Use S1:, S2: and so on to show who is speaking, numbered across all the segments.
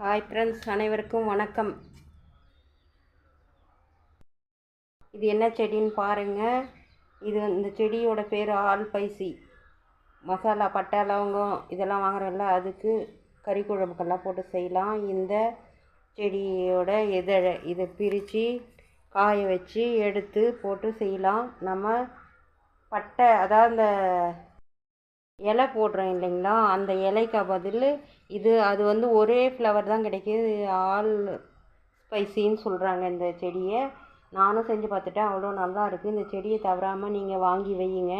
S1: Hi friends அனைவருக்கும் வணக்கம். இது என்ன செடின்னு பாருங்கள் இது இந்த செடியோட பேர் ஆல் பைசி. மசாலா பட்டை லவங்கம் இதெல்லாம் வாங்குறோம்ல அதுக்கு கறி குழம்புக்கெல்லாம் போட்டு செய்யலாம். இந்த செடியோட இதழை இதை பிரித்து காய வச்சு எடுத்து போட்டு செய்யலாம். நம்ம பட்டை அதாவது இந்த இலை போடுறோம் இல்லைங்களா? அந்த இலைக்கு பதில் இது அது வந்து ஒரே ஃப்ளவர் தான் கிடைக்கிது. ஆல் ஸ்பைசின்னு சொல்கிறாங்க இந்த செடியை. நானும் செஞ்சு பார்த்துட்டேன். அவ்வளோ நல்லா இருக்குது இந்த செடியை தவறாமல் நீங்கள் வாங்கி வையுங்க.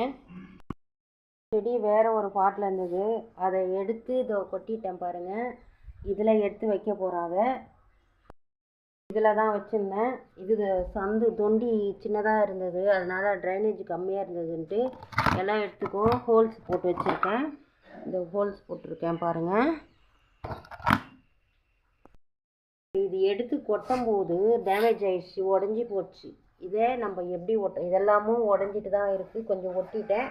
S1: செடி வேறு ஒரு பாட்டில் இருந்தது. அதை எடுத்து இதை கொட்டிட்டேன் பாருங்கள் இதில் எடுத்து வைக்க போகிறோம் அதை. இதில் தான் வச்சுருந்தேன். இது சந்து தொண்டி சின்னதாக இருந்தது. அதனால் ட்ரைனேஜ் கம்மியாக இருந்ததுன்ட்டு எல்லாம் எடுத்துக்கோ ஹோல்ஸ் போட்டு வச்சுருக்கேன். இந்த ஹோல்ஸ் போட்டிருக்கேன் பாருங்கள் இது எடுத்து கொட்டும் போது டேமேஜ் ஆகிடுச்சு உடஞ்சி போச்சு. இதே நம்ம எப்படி ஒட்ட இதெல்லாமும் உடஞ்சிட்டு தான் இருக்குது கொஞ்சம் ஒட்டிட்டேன்.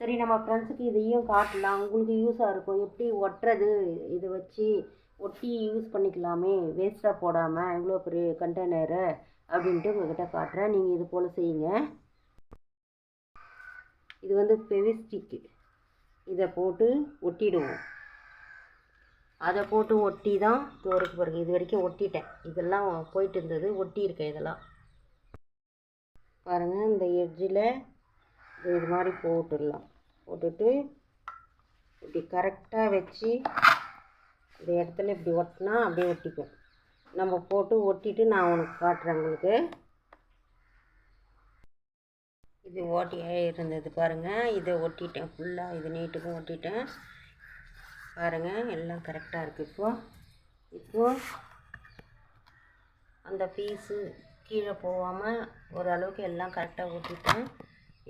S1: சரி நம்ம ஃப்ரெண்ட்ஸுக்கு இதையும் காட்டலாம். உங்களுக்கு யூஸாக இருக்கும். எப்படி ஒட்டுறது? இதை வச்சு ஒட்டி யூஸ் பண்ணிக்கலாமே வேஸ்ட்டாக போடாமல் இவ்வளோ பெரிய கண்டெய்னரு அப்படின்ட்டு உங்கள்கிட்ட காட்டுறேன். நீங்கள் இது போல் செய்யுங்க. இது வந்து பெவிஸ்டிக்கு இதை போட்டு ஒட்டிடுவோம். அதை போட்டு ஒட்டி தான் தோருக்கு பிறகு இது வரைக்கும் ஒட்டிட்டேன். இதெல்லாம் போயிட்டு இருந்தது ஒட்டியிருக்கேன் இதெல்லாம். பாருங்கள் இந்த எட்ஜில் இது மாதிரி போட்டுடலாம். போட்டுட்டு இப்படி கரெக்டாக வச்சு இந்த இடத்துல இப்படி ஒட்டினா அப்படியே ஒட்டிக்கும். நம்ம போட்டு ஒட்டிட்டு நான் உனக்கு காட்டுறேன் உங்களுக்கு. இது ஓட்டியே இருந்தது பாருங்கள் இதை ஒட்டிட்டேன் ஃபுல்லாக இது நீட்டுக்கும் ஒட்டிட்டேன். பாருங்கள் எல்லாம் கரெக்டாக இருக்குது இப்போது இப்போது அந்த பீஸு கீழே போகாமல் ஓரளவுக்கு எல்லாம் கரெக்டாக ஒட்டிட்டேன்.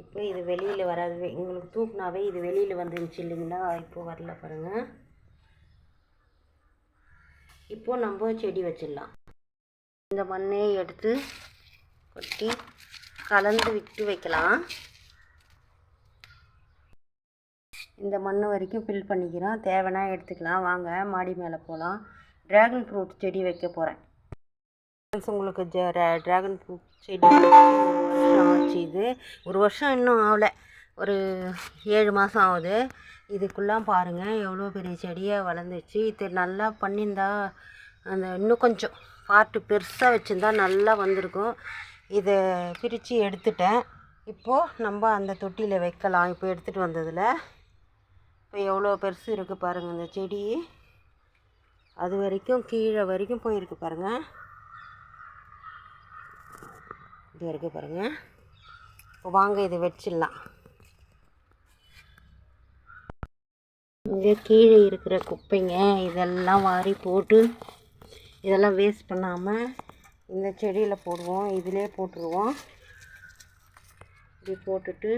S1: இப்போ இது வெளியில் வராது. எங்களுக்கு தூக்குனாவே இது வெளியில் வந்துருந்துச்சு இல்லைங்களா? இப்போ வரல பாருங்கள் இப்போது நம்ம செடி வச்சிடலாம். இந்த மண்ணை எடுத்து கொட்டி கலந்து விட்டு வைக்கலாம். இந்த மண் வரைக்கும் ஃபில் பண்ணிக்கிறோம். தேவைன்னா எடுத்துக்கலாம். வாங்க மாடி மேலே போகலாம் ட்ராகன் ஃப்ரூட் செடி வைக்க போகிறேன் உங்களுக்கு ஜ ட்ராகன் ஃப்ரூட் செடி ஆச்சு இது. ஒரு வருஷம் இன்னும் ஆகலை. ஒரு ஏழு மாதம் ஆகுது. இதுக்குள்ளாம் பாருங்கள் எவ்வளோ பெரிய செடியாக வளர்ந்துச்சு. இது நல்லா பண்ணியிருந்தா அந்த இன்னும் கொஞ்சம் பார்ட்டு பெருசாக வச்சுருந்தா நல்லா வந்திருக்கும். இதை பிரித்து எடுத்துட்டேன். இப்போது நம்ம அந்த தொட்டியில் வைக்கலாம். இப்போ எடுத்துகிட்டு வந்ததில். இப்போ எவ்வளோ பெருசு இருக்குது பாருங்கள் இந்த செடி. அது வரைக்கும் கீழே வரைக்கும் போயிருக்கு பாருங்கள் இது வரைக்கும் பாருங்கள் இப்போ வாங்க இதை வச்சிடலாம். இங்கே கீழே இருக்கிற குப்பைங்க இதெல்லாம் வாரி போட்டு இதெல்லாம் வேஸ்ட் பண்ணாமல் இந்த செடியில் போடுவோம் இதிலே போட்டுருவோம். இப்படி போட்டுட்டு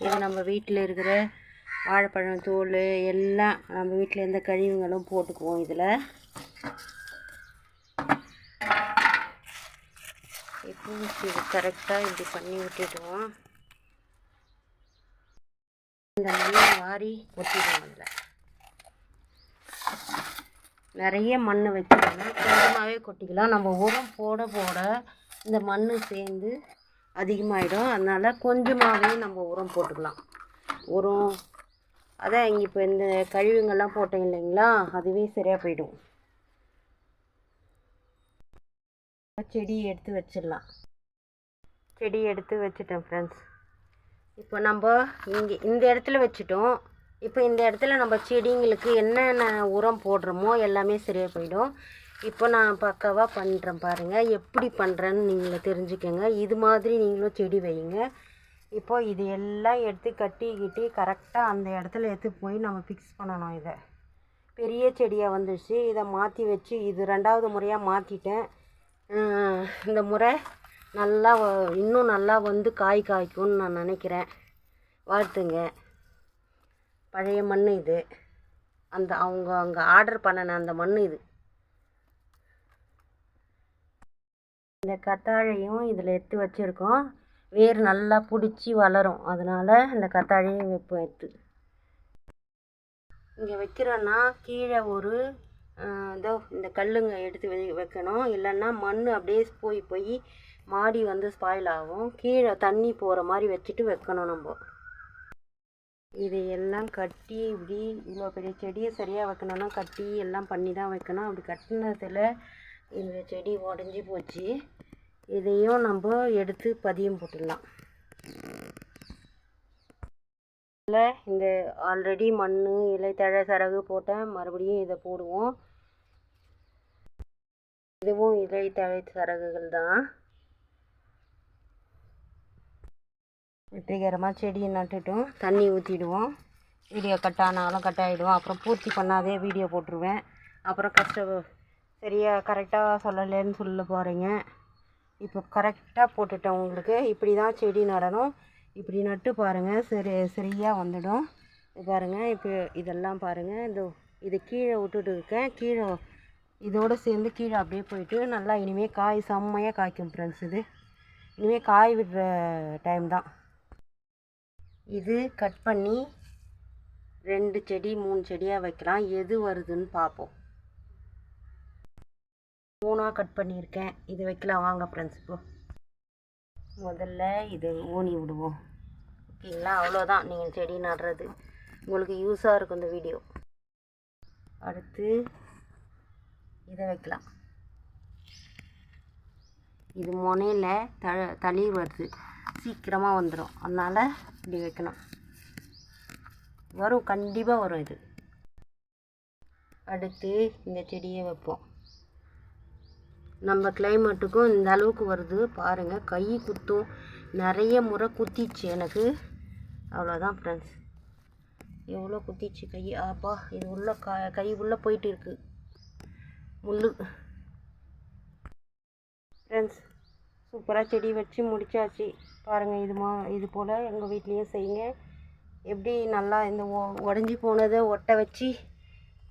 S1: இது நம்ம வீட்டில் இருக்கிற வாழைப்பழம் தோல் எல்லாம் நம்ம வீட்டில் எந்த கழிவுங்களும் போட்டுக்குவோம் இதில். இப்போ இது கரெக்டாக இப்படி பண்ணி விட்டுடுவோம் இந்த மண்ணை வாரி கொட்டிடுவோம் அதில். நிறைய மண் வச்சுக்கோங்க கொஞ்சமாகவே கொட்டிக்கலாம். நம்ம உரம் போட போட இந்த மண் சேர்ந்து அதிகமாகிடும் அதனால் கொஞ்சமாகவே நம்ம உரம் போட்டுக்கலாம். உரம் அதான் இங்கே இப்போ இந்த கழிவுங்கள்லாம் போட்டேன் இல்லைங்களா? அதுவே சரியாக போயிடும். செடி எடுத்து வச்சிடலாம். செடி எடுத்து வச்சுட்டேன் ஃப்ரெண்ட்ஸ் இப்போ நம்ம இங்கே இந்த இடத்துல வச்சுட்டோம். இப்போ இந்த இடத்துல நம்ம செடிங்களுக்கு என்னென்ன உரம் போடுறோமோ எல்லாமே சரியாக போயிடும். இப்போ நான் பக்காவாக பண்ணுறேன் பாருங்கள் எப்படி பண்ணுறேன்னு நீங்கள் தெரிஞ்சுக்கோங்க. இது மாதிரி நீங்களும் செடி வைங்க. இப்போ இது எல்லாம் எடுத்து கட்டிக்கிட்டு கரெக்டாக அந்த இடத்துல எடுத்து போய் நம்ம ஃபிக்ஸ் பண்ணணும் இதை. பெரிய செடியாக வந்துடுச்சு இதை மாற்றி வச்சு இது ரெண்டாவது முறையாக மாற்றிட்டேன் இந்த முறை நல்லா இன்னும் நல்லா வந்து காய் காய்க்கும்னு நான் நினைக்கிறேன். வாழ்த்துங்க. பழைய மண் இது. அந்த அவங்க அங்கே ஆர்டர் பண்ணின அந்த மண் இது. இந்த கத்தாழையும் இதில் எடுத்து வச்சுருக்கோம். வேர் நல்லா பிடிச்சி வளரும். அதனால் இந்த கத்தாழையும் வைப்போம் எடுத்து. இங்கே வைக்கிறோன்னா கீழே ஒரு இதோ இந்த கல்லுங்க எடுத்து வை வைக்கணும். இல்லைன்னா மண் அப்படியே போய் போய் மாடி வந்து ஸ்பாயில் ஆகும். கீழே தண்ணி போகிற மாதிரி வச்சுட்டு வைக்கணும் நம்ம. இதையெல்லாம் கட்டி இப்படி இவ்வளோ பெரிய செடியை சரியாக வைக்கணும்னா கட்டி எல்லாம் பண்ணி தான் வைக்கணும். அப்படி கட்டினதில் இந்த செடி உடஞ்சி போச்சு. இதையும் நம்ம எடுத்து பதியம் போட்டுடலாம். இல்லை இந்த ஆல்ரெடி மண் இலைத்தழை சரகு போட்டேன். மறுபடியும் இதை போடுவோம். இதுவும் இலைத்தழை சரகுகள் தான். வெற்றிகரமாக செடியை நட்டுட்டும். தண்ணி ஊற்றிடுவோம் வீடியோ கட் ஆனாலும் கட் ஆகிடுவோம் அப்புறம் பூர்த்தி பண்ணாதே வீடியோ போட்டுருவேன். அப்புறம் கஷ்ட சரியாக கரெக்டாக சொல்லலைன்னு சொல்ல போகிறீங்க இப்போ கரெக்டாக போட்டுட்டேன் உங்களுக்கு. இப்படி தான் செடி நடணும். இப்படி நட்டு பாருங்கள் சரி சரியாக வந்துடும். பாருங்கள் இப்போ இதெல்லாம் பாருங்கள் இந்த இது கீழே விட்டுட்டு இருக்கேன். கீழே இதோடு சேர்ந்து கீழே அப்படியே போயிட்டு நல்லா இனிமேல் காய் செம்மையாக காய்க்கும் ஃப்ரெண்ட்ஸ் இது. இனிமேல் காய் விடுற டைம் தான். இது கட் பண்ணி ரெண்டு செடி மூணு செடியாக வைக்கலாம். எது வருதுன்னு பார்ப்போம். மூணாக கட் பண்ணியிருக்கேன். இது வைக்கலாம். வாங்க ஃப்ரெண்ட்ஸ் இப்போ முதல்ல இது ஊனி விடுவோம். ஓகேங்களா? அவ்வளோதான். நீங்கள் செடி நடுறது உங்களுக்கு யூஸாக இருக்கும் இந்த வீடியோ அடுத்து இதை வைக்கலாம். இது முனையில் த தளிர் வருது. சீக்கிரமாக வந்துடும் அதனால் இப்படி வைக்கணும். வரும் கண்டிப்பாக வரும் இது. அடுத்து இந்த செடியை வைப்போம். நம்ம கிளைமேட்டுக்கும் இந்த அளவுக்கு வருது. பாருங்கள் கை குத்தும். நிறைய முறை குத்திச்சு எனக்கு. அவ்வளோதான் ஃப்ரெண்ட்ஸ் எவ்வளோ குத்திச்சு கை. ஆப்பா இது உள்ள க கை உள்ளே போயிட்டு இருக்கு. முள்ளு. ஃப்ரெண்ட்ஸ் சூப்பராக செடி வச்சு முடிச்சாச்சு. பாருங்கள் இது மா இது போல் எங்கள் வீட்லேயும் செய்யுங்க. எப்படி நல்லா இந்த ஒ உடஞ்சி போனதை ஒட்ட வச்சு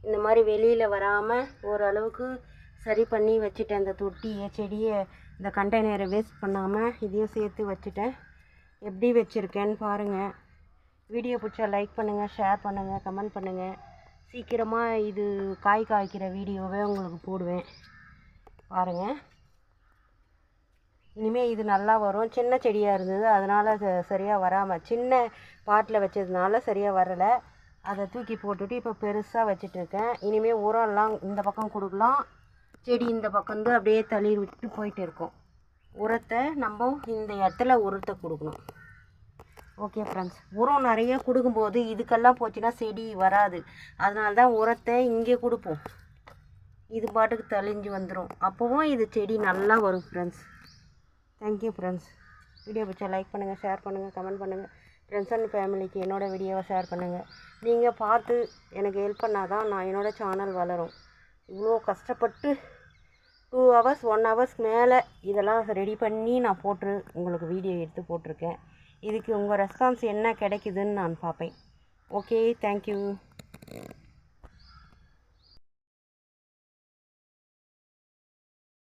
S1: இந்த மாதிரி வெளியில் வராமல் ஓரளவுக்கு சரி பண்ணி வச்சுட்டேன். இந்த தொட்டியை செடியை இந்த கண்டெய்னரை வேஸ்ட் பண்ணாமல் இதையும் சேர்த்து வச்சுட்டேன். எப்படி வச்சுருக்கேன்னு பாருங்கள் வீடியோ பிடிச்சா லைக் பண்ணுங்கள் ஷேர் பண்ணுங்கள் கமெண்ட் பண்ணுங்கள் சீக்கிரமாக இது காய் காய்க்கிற வீடியோவே உங்களுக்கு போடுவேன். பாருங்கள் இனிமேல் இது நல்லா வரும். சின்ன செடியாக இருந்தது. அதனால் சரியாக வராமல் சின்ன பாட்டில் வச்சதுனால சரியாக வரலை. அதை தூக்கி போட்டுட்டு இப்போ பெருசாக வச்சிட்ருக்கேன். இனிமேல் உரம்லாம் இந்த பக்கம் கொடுக்கலாம். செடி இந்த பக்கம் வந்து அப்படியே தளிர் விட்டு போயிட்டு இருக்கும். உரத்தை நம்ம இந்த இடத்துல உரத்தை கொடுக்கணும். ஓகே ஃப்ரெண்ட்ஸ் உரம் நிறைய கொடுக்கும்போது இதுக்கெல்லாம் போச்சுன்னா செடி வராது. அதனால தான் உரத்தை இங்கே கொடுப்போம். இது பாட்டுக்கு தெளிஞ்சு வந்துடும் அப்போவும் இது செடி நல்லா வரும் friends thank you friends video பிடிச்சா லைக் பண்ணுங்கள் ஷேர் பண்ணுங்கள் கமெண்ட் பண்ணுங்கள் ஃப்ரெண்ட்ஸ் அண்ட் ஃபேமிலிக்கு என்னோடய வீடியோவை ஷேர் பண்ணுங்கள் நீங்கள் பார்த்து எனக்கு ஹெல்ப் பண்ணால் தான் நான் என்னோடய சேனல் வளரும். இவ்வளோ கஷ்டப்பட்டு டூ ஹவர்ஸ் ஒன் ஹவர்ஸ் மேலே இதெல்லாம் ரெடி பண்ணி நான் போட்டு உங்களுக்கு வீடியோ எடுத்து போட்டிருக்கேன். இதுக்கு உங்கள் ரெஸ்பான்ஸ் என்ன கிடைக்குதுன்னு நான் பார்ப்பேன். Okay thank you